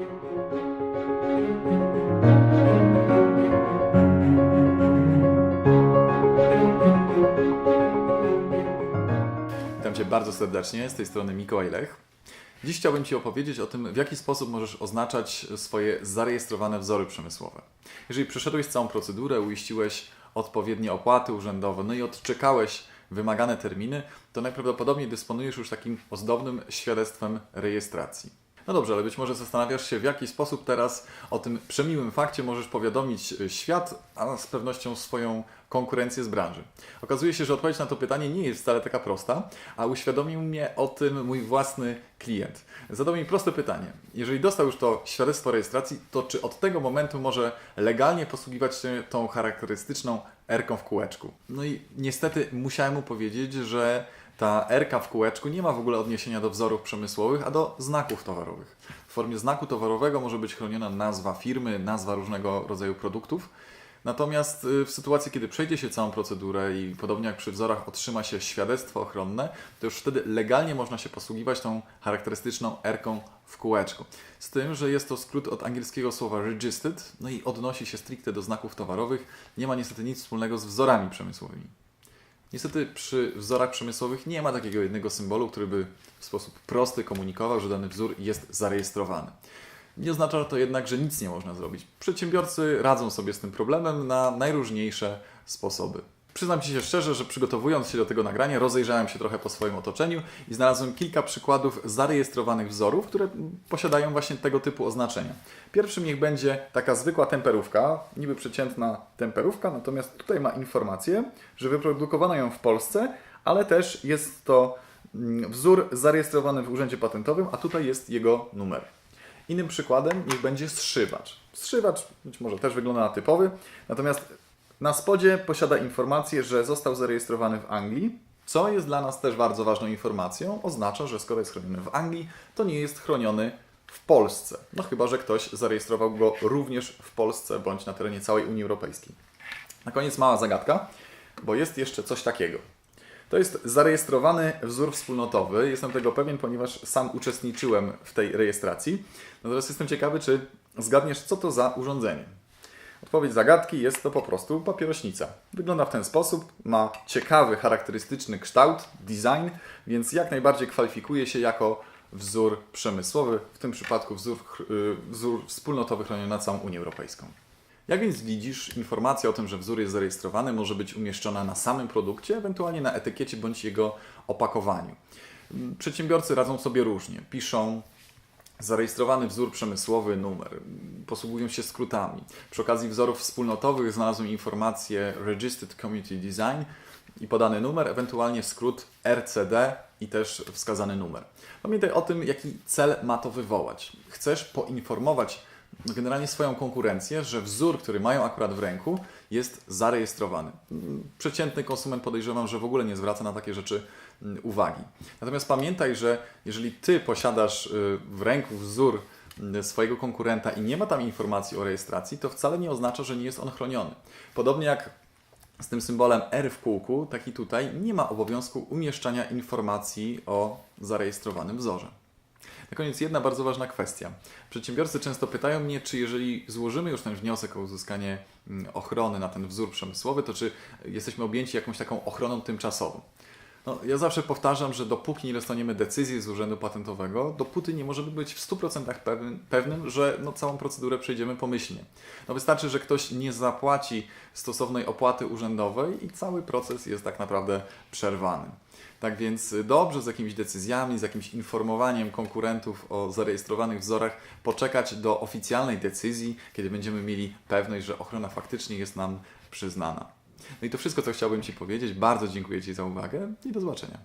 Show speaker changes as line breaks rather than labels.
Witam Cię bardzo serdecznie, z tej strony Mikołaj Lech. Dziś chciałbym Ci opowiedzieć o tym, w jaki sposób możesz oznaczać swoje zarejestrowane wzory przemysłowe. Jeżeli przeszedłeś całą procedurę, uiściłeś odpowiednie opłaty urzędowe, no i odczekałeś wymagane terminy, to najprawdopodobniej dysponujesz już takim ozdobnym świadectwem rejestracji. No dobrze, ale być może zastanawiasz się, w jaki sposób teraz o tym przemiłym fakcie możesz powiadomić y, świat, a z pewnością swoją konkurencję z branży. Okazuje się, że odpowiedź na to pytanie nie jest wcale taka prosta, a uświadomił mnie o tym mój własny klient. Zadał mi proste pytanie. Jeżeli dostał już to świadectwo rejestracji, to czy od tego momentu może legalnie posługiwać się tą charakterystyczną R-ką w kółeczku? No i niestety musiałem mu powiedzieć, że ta R-ka w kółeczku nie ma w ogóle odniesienia do wzorów przemysłowych, a do znaków towarowych. W formie znaku towarowego może być chroniona nazwa firmy, nazwa różnego rodzaju produktów. Natomiast y, w sytuacji, kiedy przejdzie się całą procedurę i podobnie jak przy wzorach otrzyma się świadectwo ochronne, to już wtedy legalnie można się posługiwać tą charakterystyczną R-ką w kółeczku. Z tym, że jest to skrót od angielskiego słowa registered, no i odnosi się stricte do znaków towarowych. Nie ma niestety nic wspólnego z wzorami przemysłowymi. Niestety przy wzorach przemysłowych nie ma takiego jednego symbolu, który by w sposób prosty komunikował, że dany wzór jest zarejestrowany. Nie oznacza to jednak, że nic nie można zrobić. Przedsiębiorcy radzą sobie z tym problemem na najróżniejsze sposoby. Przyznam Ci się szczerze, że przygotowując się do tego nagrania, rozejrzałem się trochę po swoim otoczeniu i znalazłem kilka przykładów zarejestrowanych wzorów, które posiadają właśnie tego typu oznaczenia. Pierwszym niech będzie taka zwykła temperówka, niby przeciętna temperówka, natomiast tutaj ma informację, że wyprodukowano ją w Polsce, ale też jest to mm, wzór zarejestrowany w Urzędzie Patentowym, a tutaj jest jego numer. Innym przykładem niech będzie zszywacz. Zszywacz być może też wygląda na typowy, natomiast na spodzie posiada informację, że został zarejestrowany w Anglii, co jest dla nas też bardzo ważną informacją. Oznacza, że skoro jest chroniony w Anglii, to nie jest chroniony w Polsce. No chyba, że ktoś zarejestrował go również w Polsce bądź na terenie całej Unii Europejskiej. Na koniec mała zagadka, bo jest jeszcze coś takiego. To jest zarejestrowany wzór wspólnotowy. Jestem tego pewien, ponieważ sam uczestniczyłem w tej rejestracji. Natomiast jestem ciekawy, czy zgadniesz, co to za urządzenie. Odpowiedź zagadki jest to po prostu papierośnica. Wygląda w ten sposób, ma ciekawy, charakterystyczny kształt, design, więc jak najbardziej kwalifikuje się jako wzór przemysłowy, w tym przypadku wzór, y, wzór wspólnotowy chroniony na całą Unię Europejską. Jak więc widzisz, informacja o tym, że wzór jest zarejestrowany, może być umieszczona na samym produkcie, ewentualnie na etykiecie bądź jego opakowaniu. Przedsiębiorcy radzą sobie różnie. Piszą zarejestrowany wzór przemysłowy, numer. Posługują się skrótami. Przy okazji wzorów wspólnotowych znalazłem informację Registered Community Design i podany numer, ewentualnie skrót RCD i też wskazany numer. Pamiętaj o tym, jaki cel ma to wywołać. Chcesz poinformować generalnie swoją konkurencję, że wzór, który mają akurat w ręku, jest zarejestrowany. Przeciętny konsument podejrzewam, że w ogóle nie zwraca na takie rzeczy mm, uwagi. Natomiast pamiętaj, że jeżeli ty posiadasz y, w ręku wzór y, swojego konkurenta i nie ma tam informacji o rejestracji, to wcale nie oznacza, że nie jest on chroniony. Podobnie jak z tym symbolem R w kółku, taki tutaj nie ma obowiązku umieszczania informacji o zarejestrowanym wzorze. Na koniec jedna bardzo ważna kwestia. Przedsiębiorcy często pytają mnie, czy jeżeli złożymy już ten wniosek o uzyskanie mm, ochrony na ten wzór przemysłowy, to czy jesteśmy objęci jakąś taką ochroną tymczasową. No, ja zawsze powtarzam, że dopóki nie dostaniemy decyzji z Urzędu Patentowego, dopóty nie możemy być w 100% pewnym, pewnym że no, całą procedurę przejdziemy pomyślnie. No, wystarczy, że ktoś nie zapłaci stosownej opłaty urzędowej i cały proces jest tak naprawdę przerwany. Tak więc dobrze z jakimiś decyzjami, z jakimś informowaniem konkurentów o zarejestrowanych wzorach poczekać do oficjalnej decyzji, kiedy będziemy mieli pewność, że ochrona faktycznie jest nam przyznana. No i to wszystko, co chciałbym Ci powiedzieć. Bardzo dziękuję Ci za uwagę i do zobaczenia.